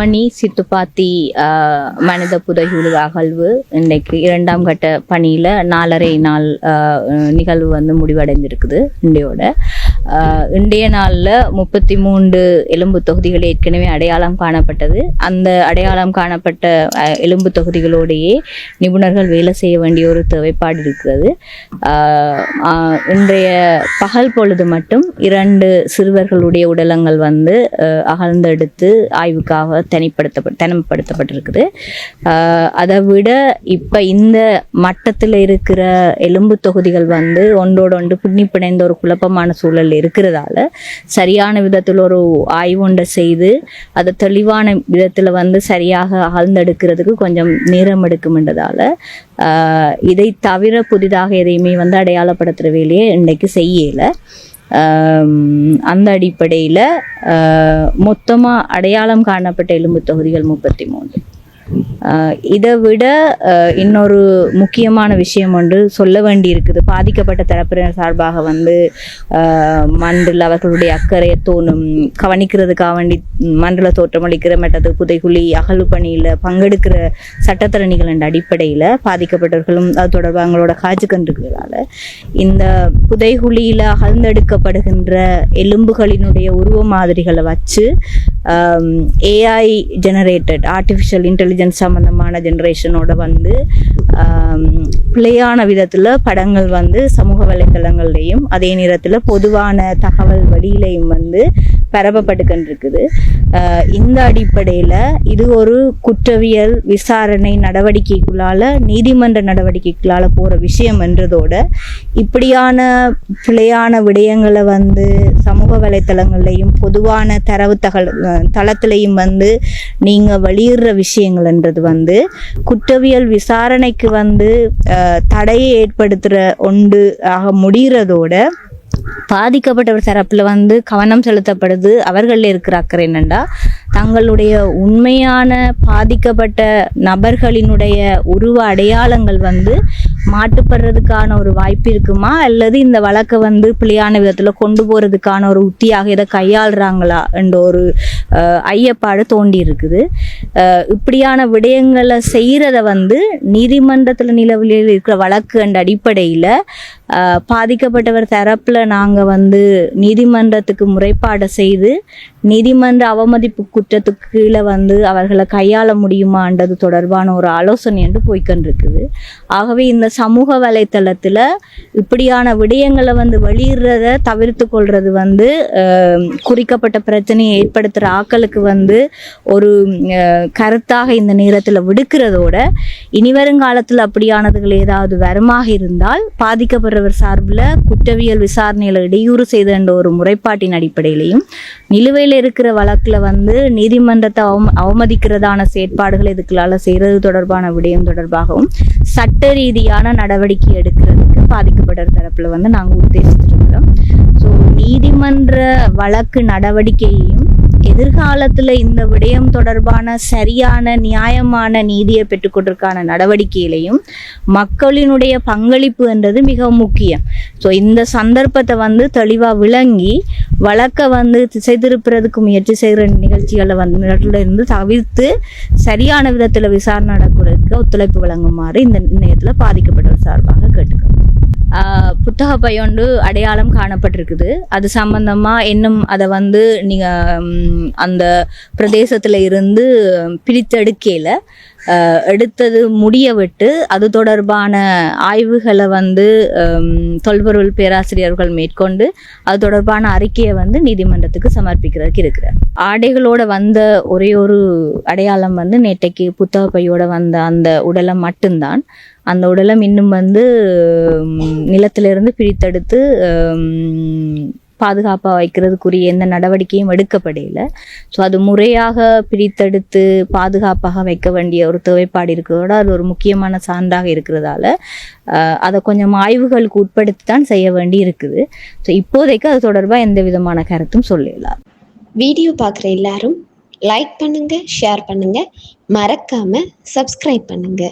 மணி சித்துப்பாத்தி மனித புதைகுழு அகழ்வு. இன்றைக்கு இரண்டாம் கட்ட பணியில் நாலரை நாள் நிகழ்வு வந்து முடிவடைஞ்சிருக்குது இன்றையோட. இன்றைய நாளில் முப்பத்தி மூன்று எலும்பு தொகுதிகள் ஏற்கனவே அடையாளம் காணப்பட்டது. அந்த அடையாளம் காணப்பட்ட எலும்பு தொகுதிகளோடையே நிபுணர்கள் வேலை செய்ய வேண்டிய ஒரு தேவைப்பாடு இருக்கிறது. இன்றைய பகல் பொழுது மட்டும் இரண்டு சிறுவர்களுடைய உடலங்கள் வந்து அகழ்ந்தெடுத்து ஆய்வுக்காக தனிப்படுத்தப்பட் தனிமைப்படுத்தப்பட்டிருக்குது. அதை விட இப்போ இந்த மட்டத்தில் இருக்கிற எலும்பு தொகுதிகள் வந்து ஒன்றோடு ஒன்று பின்னி பிணைந்த ஒரு குழப்பமான சூழல் இருக்கிறதால சரியான விதத்தில் ஒரு ஆய்வுண்டை செய்து அதை தெளிவான விதத்தில் வந்து சரியாக ஆழ்ந்தெடுக்கிறதுக்கு கொஞ்சம் நேரம் எடுக்கும்ன்றதால இதை தவிர புதிதாக எதையுமே வந்து அடையாளப்படுத்துகிற வேலையை இன்றைக்கு செய்யலை. அந்த அடிப்படையில் மொத்தமாக அடையாளம் காணப்பட்ட எலும்பு தொகுதிகள் முப்பத்தி மூன்று. இதை விட இன்னொரு முக்கியமான விஷயம் ஒன்று சொல்ல வேண்டி இருக்குது பாதிக்கப்பட்ட தரப்பினர் சார்பாக வந்து மண்டில் அவர்களுடைய அக்கறையை தோணும் கவனிக்கிறதுக்காக வேண்டி மண்டல தோற்றமளிக்கிற மற்றது புதைகுழி அகழ்வு பணியில் பங்கெடுக்கிற சட்டத்திறனிகள் என்ற அடிப்படையில் பாதிக்கப்பட்டவர்களும் அது தொடர்பாக அவங்களோட காட்சி கண்டிருக்கிறதால இந்த புதைகுழியில் அகழ்ந்தெடுக்கப்படுகின்ற எலும்புகளினுடைய உருவ மாதிரிகளை வச்சு ஏஐ ஜெனரேட்டட் ஆர்டிஃபிஷியல் இன்டெலிஜென்ஸ் சம்மந்தமான ஜெனரேஷனோட வந்து ஆம், பிழையான விதத்தில் படங்கள் வந்து சமூக வலைத்தளங்கள்லேயும் அதே நேரத்தில் பொதுவான தகவல் வழியிலையும் வந்து பரவப்படுகின்றிருக்குது. ஆஹ் இந்த அடிப்படையில் இது ஒரு குற்றவியல் விசாரணை நடவடிக்கைக்குள்ளால நீதிமன்ற நடவடிக்கைக்குள்ளால போகிற விஷயம் என்றதோட இப்படியான பிழையான விடயங்களை வந்து சமூக வலைத்தளங்கள்லையும் பொதுவான தரவு தகவல் தளத்திலையும் வந்து நீங்கள் வெளியிடுற விஷயங்கள்ன்றது வந்து குற்றவியல் விசாரணைக்கு வந்து தடையை ஏற்படுத்துகிற ஒன்று ஆக முடிகிறதோட பாதிக்கப்பட்டவர் தரப்பில் வந்து கவனம் செலுத்தப்படுது. அவர்களில் இருக்கிற அக்கறை என்னண்டா? தங்களுடைய உண்மையான பாதிக்கப்பட்ட நபர்களினுடைய உருவ அடையாளங்கள் வந்து மாட்டுப்படுறதுக்கான ஒரு வாய்ப்பு இருக்குமா? அல்லது இந்த வழக்கை வந்து பிள்ளையான விதத்தில் கொண்டு போகிறதுக்கான ஒரு உத்தியாக இதை கையாளுறாங்களா? என்ற ஒரு ஐயப்பாடு தோண்டி இருக்குது. இப்படியான விடயங்களை செய்கிறத வந்து நீதிமன்றத்தில் நிலவில் இருக்கிற வழக்கு என்ற அடிப்படையில் பாதிக்கப்பட்டவர் தரப்பில் நாங்கள் வந்து நீதிமன்றத்துக்கு முறைப்பாடு செய்து நீதிமன்ற அவமதிப்பு குற்றத்துக்கு கீழே வந்து அவர்களை கையாள முடியுமான்றது தொடர்பான ஒரு ஆலோசனை என்று போய்கொண்டிருக்குது ஆகவே இந்த சமூக வலைத்தளத்தில் இப்படியான விடயங்களை வந்து வெளியிடுறத தவிர்த்து கொள்வது வந்து குறிக்கப்பட்ட பிரச்சனையை ஏற்படுத்துகிற ஆக்களுக்கு வந்து ஒரு கருத்தாக இந்த நேரத்தில் விடுக்கிறதோட இனி வருங்காலத்தில் அப்படியானதுகள் ஏதாவது வருமாக இருந்தால் பாதிக்கப்படுற பாதிக்கப்படுறவர் சார்பில் குற்றவியல் விசாரணையில் இடையூறு செய்த என்ற ஒரு முறைப்பாட்டின் அடிப்படையிலையும் நிலுவையில் இருக்கிற வழக்கில் வந்து நீதிமன்றத்தை அவம அவமதிக்கிறதான செயற்பாடுகள் இதுக்களால் செய்கிறது தொடர்பான விடயம் தொடர்பாகவும் சட்ட ரீதியான நடவடிக்கை எடுக்கிறதுக்கு பாதிக்கப்படுற தரப்பில் வந்து நாங்கள் உத்தேசித்திருக்கிறோம் ஸோ நீதிமன்ற வழக்கு நடவடிக்கையையும் எதிர்காலத்தில் இந்த விடயம் தொடர்பான சரியான நியாயமான நீதியை பெற்றுக்கொண்டிருக்கான நடவடிக்கையிலையும் மக்களினுடைய பங்களிப்பு என்றது மிக முக்கியம். ஸோ இந்த சந்தர்ப்பத்தை வந்து தெளிவாக விளங்கி வழக்கை வந்து திசை திருப்புறதுக்கு முயற்சி செய்கிற நிகழ்ச்சிகளை வந்து இடத்துல இருந்து தவிர்த்து சரியான விதத்தில் விசாரணை நடக்கிறதுக்கு ஒத்துழைப்பு வழங்குமாறு இந்த நேரத்தில் பாதிக்கப்பட்டவர் சார்பாக கேட்டுக்கிறோம் புத்தக பையொண்டு அடையாளம் காணப்பட்டிருக்குது. அது சம்பந்தமா இன்னும் அதை வந்து நீங்கள் அந்த பிரதேசத்துல இருந்து பிரித்தெடுக்கையில எடுத்தது முடிய விட்டு அது தொடர்பான ஆய்வுகளை வந்து தொல்பொருள் பேராசிரியர்கள் மேற்கொண்டு அது தொடர்பான அறிக்கையை வந்து நீதிமன்றத்துக்கு சமர்ப்பிக்கிறதுக்கு இருக்கிறார். ஆடைகளோட வந்த ஒரே ஒரு அடையாளம் வந்து நேற்றைக்கு புத்தக பையோட வந்த அந்த உடலை மட்டும்தான். அந்த உடலம் இன்னும் வந்து நிலத்திலிருந்து பிரித்தெடுத்து பாதுகாப்பாக வைக்கிறதுக்குரிய எந்த நடவடிக்கையும் எடுக்கப்படையில ஸோ அது முறையாக பிரித்தெடுத்து பாதுகாப்பாக வைக்க வேண்டிய ஒரு தேவைப்பாடு இருக்கிறதோட அது ஒரு முக்கியமான சான்றாக இருக்கிறதால அதை கொஞ்சம் ஆய்வுகளுக்கு உட்படுத்தி தான் செய்ய வேண்டி இருக்குது. ஸோ இப்போதைக்கு அது தொடர்பாக எந்த விதமான கருத்தும் சொல்லலாம் வீடியோ பார்க்குற எல்லாரும் லைக் பண்ணுங்க ஷேர் பண்ணுங்க. மறக்காம சப்ஸ்கிரைப் பண்ணுங்க.